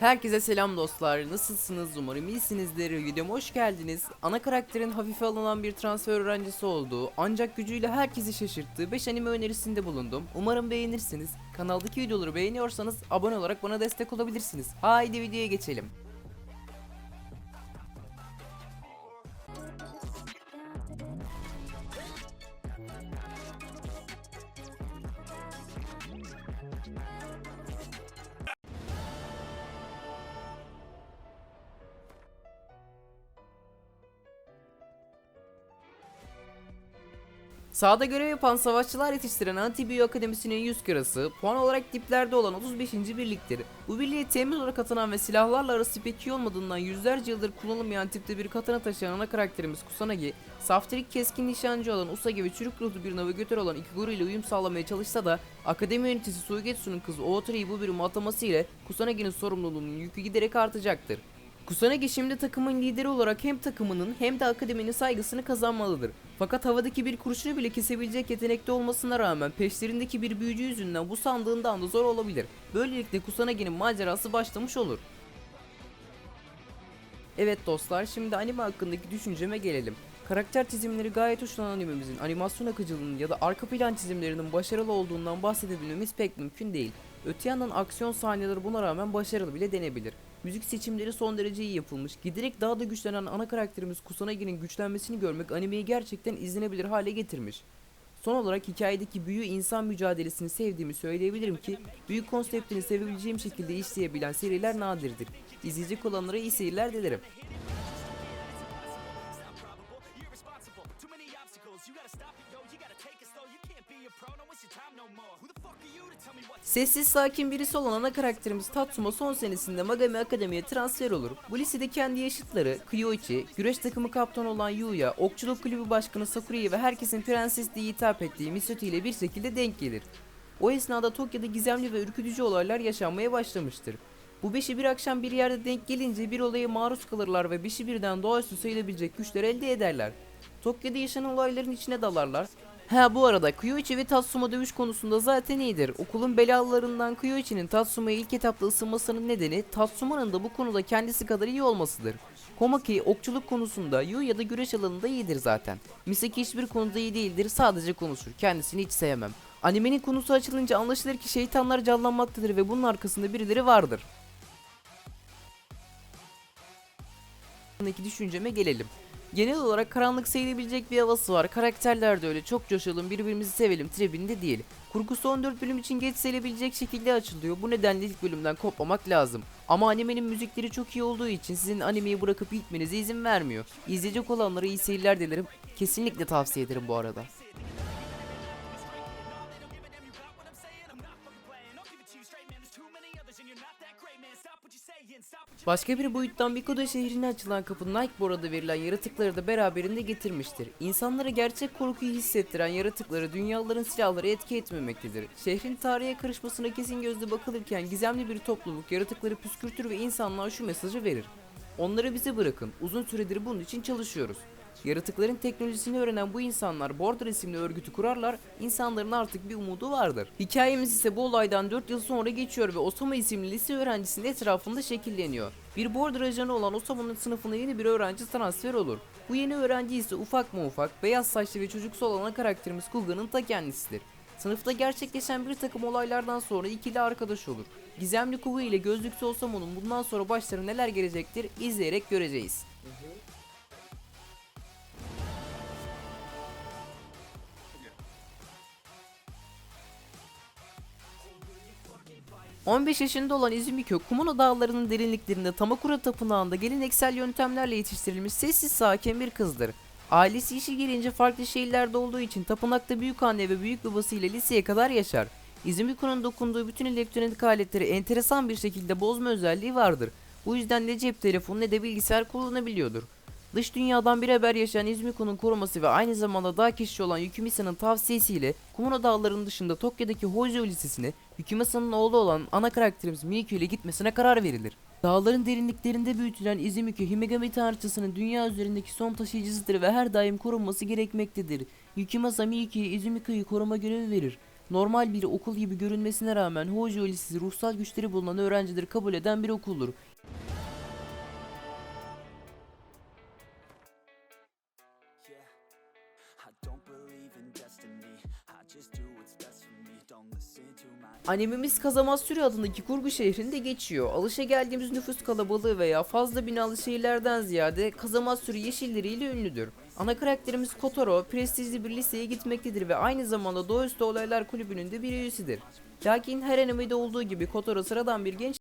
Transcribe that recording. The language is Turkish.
Herkese selam dostlar. Nasılsınız? Umarım iyisinizdir. Videoma hoş geldiniz. Ana karakterin hafife alınan bir transfer öğrencisi olduğu ancak gücüyle herkesi şaşırttığı 5 anime önerisinde bulundum. Umarım beğenirsiniz. Kanaldaki videoları beğeniyorsanız abone olarak bana destek olabilirsiniz. Haydi videoya geçelim. Sahada görev yapan savaşçılar yetiştiren Antibiyo Akademisi'nin yüz kırası, puan olarak diplerde olan 35. birliktir. Bu birliğe temiz olarak atılan ve silahlarla arası pek iyi olmadığından yüzlerce yıldır kullanılmayan tipte bir katana taşıyan ana karakterimiz Kusanagi, saftirik keskin nişancı olan Usagi ve çürük ruhlu bir navigatör olan Ikigoro ile uyum sağlamaya çalışsa da akademi yöneticisi Suigetsu'nun kızı Ootari'yi bu bölüme ataması ile Kusanagi'nin sorumluluğunun yükü giderek artacaktır. Kusanagi şimdi takımın lideri olarak hem takımının hem de akademinin saygısını kazanmalıdır. Fakat havadaki bir kurşunu bile kesebilecek yetenekte olmasına rağmen peşlerindeki bir büyücü yüzünden bu sandığından da zor olabilir. Böylelikle Kusanagi'nin macerası başlamış olur. Evet dostlar şimdi anime hakkındaki düşünceme gelelim. Karakter çizimleri gayet hoşlanan animemizin animasyon akıcılığının ya da arka plan çizimlerinin başarılı olduğundan bahsedebilmemiz pek mümkün değil. Öte yandan aksiyon sahneleri buna rağmen başarılı bile denebilir. Müzik seçimleri son derece iyi yapılmış. Giderek daha da güçlenen ana karakterimiz Kusanagi'nin güçlenmesini görmek animeyi gerçekten izlenebilir hale getirmiş. Son olarak hikayedeki büyü insan mücadelesini sevdiğimi söyleyebilirim ki büyük konseptini sevebileceğim şekilde işleyebilen seriler nadirdir. İzleyecek olanlara iyi seyirler dilerim. Sessiz sakin birisi olan ana karakterimiz Tatsuma son senesinde Magami Akademi'ye transfer olur. Bu lisede kendi yaşıtları Kyoichi, güreş takımı kaptanı olan Yuya, okçuluk kulübü başkanı Sakuri'yi ve herkesin prenses diye hitap ettiği Misuti ile bir şekilde denk gelir. O esnada Tokyo'da gizemli ve ürkütücü olaylar yaşanmaya başlamıştır. Bu beşi bir akşam bir yerde denk gelince bir olaya maruz kalırlar ve beşi birden doğaüstü sayılabilecek güçler elde ederler. Tokyo'da yaşanan olayların içine dalarlar. Ha bu arada Kyoichi ve Tatsuma dövüş konusunda zaten iyidir. Okulun belalarından Kyoichi'nin Tatsuma'ya ilk etapta ısınmasının nedeni Tatsuma'nın da bu konuda kendisi kadar iyi olmasıdır. Komaki okçuluk konusunda Yu ya da güreş alanında iyidir zaten. Misaki hiçbir konuda iyi değildir sadece konuşur. Kendisini hiç sevmem. Animenin konusu açılınca anlaşılır ki şeytanlar canlanmaktadır ve bunun arkasında birileri vardır. Düşünceme gelelim. Genel olarak karanlık sayılabilecek bir havası var. Karakterler de öyle çok coşalım birbirimizi sevelim tribinde değil. Kurgusu 14 bölüm için geç sayılabilecek şekilde açılıyor. Bu nedenle ilk bölümden kopmamak lazım. Ama animenin müzikleri çok iyi olduğu için sizin animeyi bırakıp gitmenize izin vermiyor. İzleyecek olanlara iyi seyirler dilerim. Kesinlikle tavsiye ederim bu arada. Başka bir boyuttan Mikoda şehrine açılan kapı Nightbor adı verilen yaratıkları da beraberinde getirmiştir. İnsanlara gerçek korkuyu hissettiren yaratıkları dünyaların silahları etki etmemektedir. Şehrin tarihe karışmasına kesin gözle bakılırken gizemli bir topluluk yaratıkları püskürtür ve insanlığa şu mesajı verir. Onları bize bırakın. Uzun süredir bunun için çalışıyoruz. Yaratıkların teknolojisini öğrenen bu insanlar Border isimli örgütü kurarlar, insanların artık bir umudu vardır. Hikayemiz ise bu olaydan 4 yıl sonra geçiyor ve Osama isimli lise öğrencisinin etrafında şekilleniyor. Bir Border ajanı olan Osama'nın sınıfına yeni bir öğrenci transfer olur. Bu yeni öğrenci ise ufak mı ufak, beyaz saçlı ve çocuksu olan karakterimiz Kuga'nın ta kendisidir. Sınıfta gerçekleşen bir takım olaylardan sonra ikili arkadaş olur. Gizemli Kuga ile gözlüksü Osama'nın bundan sonra başlarına neler gelecektir izleyerek göreceğiz. 15 yaşında olan Izumiko, Kumano dağlarının derinliklerinde Tamakura tapınağında geleneksel yöntemlerle yetiştirilmiş sessiz sakin bir kızdır. Ailesi işi gelince farklı şehirlerde olduğu için tapınakta büyük anne ve büyük babası ile liseye kadar yaşar. Izumiko'nun dokunduğu bütün elektronik aletleri enteresan bir şekilde bozma özelliği vardır. Bu yüzden ne cep telefonu ne de bilgisayar kullanabiliyordur. Dış dünyadan bir haber yaşayan Izumiko'nun koruması ve aynı zamanda dağ keşişi olan Yukimisa'nın tavsiyesiyle Kumano dağlarının dışında Tokyo'daki Hojo Lisesi'ne Yukimisa'nın oğlu olan ana karakterimiz Miyuki ile gitmesine karar verilir. Dağların derinliklerinde büyütülen Izumiko Himegami tanrıçasının dünya üzerindeki son taşıyıcısıdır ve her daim korunması gerekmektedir. Yukimasa Miyuki'ye Izumiko'yu koruma görevi verir. Normal bir okul gibi görünmesine rağmen Hojo Lisesi ruhsal güçleri bulunan öğrencileri kabul eden bir okuldur. To my Animemiz Kazamasuri adındaki kurgu şehrinde geçiyor. Alışa geldiğimiz nüfus kalabalığı veya fazla binalı şehirlerden ziyade Kazamasuri yeşilleriyle ünlüdür. Ana karakterimiz Kotaro, prestijli bir liseye gitmektedir ve aynı zamanda Doğaüstü Olaylar Kulübü'nün de bir üyesidir. Lakin her animede olduğu gibi Kotaro sıradan bir genç